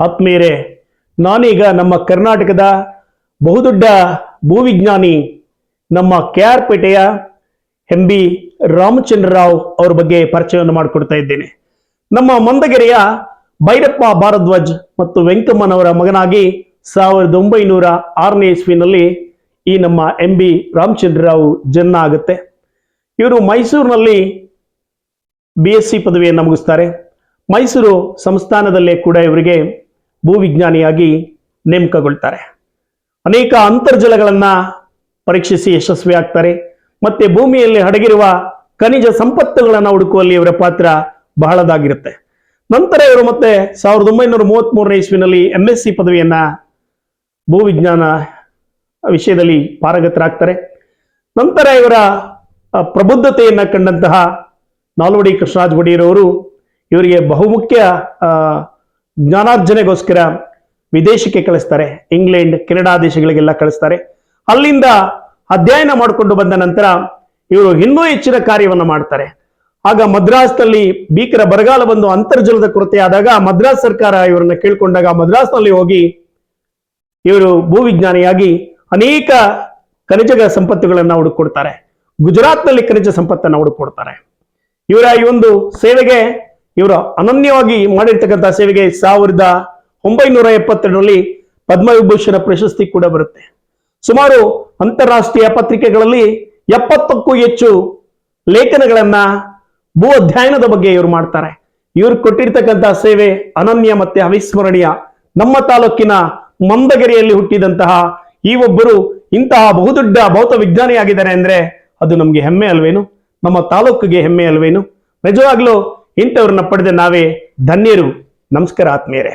ಆತ್ಮೀಯರೇ, ನಾನೀಗ ನಮ್ಮ ಕರ್ನಾಟಕದ ಬಹುದೊಡ್ಡ ಭೂವಿಜ್ಞಾನಿ, ನಮ್ಮ ಕೆ ಆರ್ ಪೇಟೆಯ ಎಂ ಬಿ ರಾಮಚಂದ್ರ ರಾವ್ ಅವ್ರ ಬಗ್ಗೆ ಪರಿಚಯವನ್ನು ಮಾಡಿಕೊಡ್ತಾ ಇದ್ದೇನೆ. ನಮ್ಮ ಮಂದಗೆರೆಯ ಭೈರಪ್ಪ ಭಾರದ್ವಾಜ್ ಮತ್ತು ವೆಂಕಮ್ಮನವರ ಮಗನಾಗಿ ಸಾವಿರದ ಒಂಬೈನೂರ ಆರನೇ ಇಸ್ವಿನಲ್ಲಿ ಈ ನಮ್ಮ ಎಂ ಬಿ ರಾಮಚಂದ್ರ ರಾವ್ ಜನ್ಮ ಆಗುತ್ತೆ. ಇವರು ಮೈಸೂರಿನಲ್ಲಿ ಬಿ ಎಸ್ ಸಿ ಪದವಿಯನ್ನು ಮುಗಿಸ್ತಾರೆ. ಮೈಸೂರು ಸಂಸ್ಥಾನದಲ್ಲೇ ಕೂಡ ಇವರಿಗೆ ಭೂವಿಜ್ಞಾನಿಯಾಗಿ ನೇಮಕಗೊಳ್ತಾರೆ. ಅನೇಕ ಅಂತರ್ಜಲಗಳನ್ನು ಪರೀಕ್ಷಿಸಿ ಯಶಸ್ವಿ ಆಗ್ತಾರೆ ಮತ್ತೆ ಭೂಮಿಯಲ್ಲಿ ಅಡಗಿರುವ ಖನಿಜ ಸಂಪತ್ತುಗಳನ್ನು ಹುಡುಕುವಲ್ಲಿ ಇವರ ಪಾತ್ರ ಬಹಳದಾಗಿರುತ್ತೆ. ನಂತರ ಇವರು ಮತ್ತೆ ಸಾವಿರದ ಒಂಬೈನೂರ ಮೂವತ್ತ್ಮೂರನೇ ಇಸ್ವಿನಲ್ಲಿ ಎಂ ಎಸ್ ಸಿ ಪದವಿಯನ್ನ ಭೂವಿಜ್ಞಾನ ವಿಷಯದಲ್ಲಿ ಪಾರಗತರಾಗ್ತಾರೆ. ನಂತರ ಇವರ ಪ್ರಬುದ್ಧತೆಯನ್ನು ಕಂಡಂತಹ ನಾಲ್ವಡಿ ಕೃಷ್ಣರಾಜ ಒಡೆಯರವರು ಇವರಿಗೆ ಬಹುಮುಖ್ಯ ಜ್ಞಾನಾರ್ಜನೆಗೋಸ್ಕರ ವಿದೇಶಕ್ಕೆ ಕಳಿಸ್ತಾರೆ. ಇಂಗ್ಲೆಂಡ್, ಕೆನಡಾ ದೇಶಗಳಿಗೆಲ್ಲ ಕಳಿಸ್ತಾರೆ. ಅಲ್ಲಿಂದ ಅಧ್ಯಯನ ಮಾಡಿಕೊಂಡು ಬಂದ ನಂತರ ಇವರು ಇನ್ನೂ ಹೆಚ್ಚಿನ ಕಾರ್ಯವನ್ನು ಮಾಡ್ತಾರೆ. ಆಗ ಮದ್ರಾಸ್ನಲ್ಲಿ ಭೀಕರ ಬರಗಾಲ ಬಂದು ಅಂತರ್ಜಲದ ಕೊರತೆ ಆದಾಗ ಮದ್ರಾಸ್ ಸರ್ಕಾರ ಇವರನ್ನ ಕೇಳ್ಕೊಂಡಾಗ ಮದ್ರಾಸ್ನಲ್ಲಿ ಹೋಗಿ ಇವರು ಭೂವಿಜ್ಞಾನಿಯಾಗಿ ಅನೇಕ ಖನಿಜ ಸಂಪತ್ತುಗಳನ್ನು ಹುಡುಕೊಡ್ತಾರೆ. ಗುಜರಾತ್ನಲ್ಲಿ ಖನಿಜ ಸಂಪತ್ತನ್ನು ಹುಡುಕೊಡ್ತಾರೆ. ಇವರ ಈ ಒಂದು ಸೇವೆಗೆ ಇವರು ಅನನ್ಯವಾಗಿ ಮಾಡಿರ್ತಕ್ಕಂಥ ಸೇವೆಗೆ ಸಾವಿರದ ಒಂಬೈನೂರ ಎಪ್ಪತ್ತೆರಡರಲ್ಲಿ ಪದ್ಮವಿಭೂಷಣ ಪ್ರಶಸ್ತಿ ಕೂಡ ಬರುತ್ತೆ. ಸುಮಾರು ಅಂತಾರಾಷ್ಟ್ರೀಯ ಪತ್ರಿಕೆಗಳಲ್ಲಿ ಎಪ್ಪತ್ತಕ್ಕೂ ಹೆಚ್ಚು ಲೇಖನಗಳನ್ನ ಭೂ ಅಧ್ಯಯನದ ಬಗ್ಗೆ ಇವರು ಮಾಡ್ತಾರೆ. ಇವರು ಕೊಟ್ಟಿರ್ತಕ್ಕಂಥ ಸೇವೆ ಅನನ್ಯ ಮತ್ತೆ ಅವಿಸ್ಮರಣೀಯ. ನಮ್ಮ ತಾಲೂಕಿನ ಮಂದಗೆರೆಯಲ್ಲಿ ಹುಟ್ಟಿದಂತಹ ಈ ಒಬ್ಬರು ಇಂತಹ ಬಹುದೊಡ್ಡ ಭೌತ ವಿಜ್ಞಾನಿಯಾಗಿದ್ದಾರೆ ಅಂದ್ರೆ ಅದು ನಮ್ಗೆ ಹೆಮ್ಮೆ ಅಲ್ವೇನು? ನಮ್ಮ ತಾಲೂಕಿಗೆ ಹೆಮ್ಮೆ ಅಲ್ವೇನು? ನಿಜವಾಗ್ಲೂ ಇಂಥವ್ರನ್ನ ಪಡೆದ ನಾವೇ ಧನ್ಯರು. ನಮಸ್ಕಾರ ಆತ್ಮೀಯರೇ.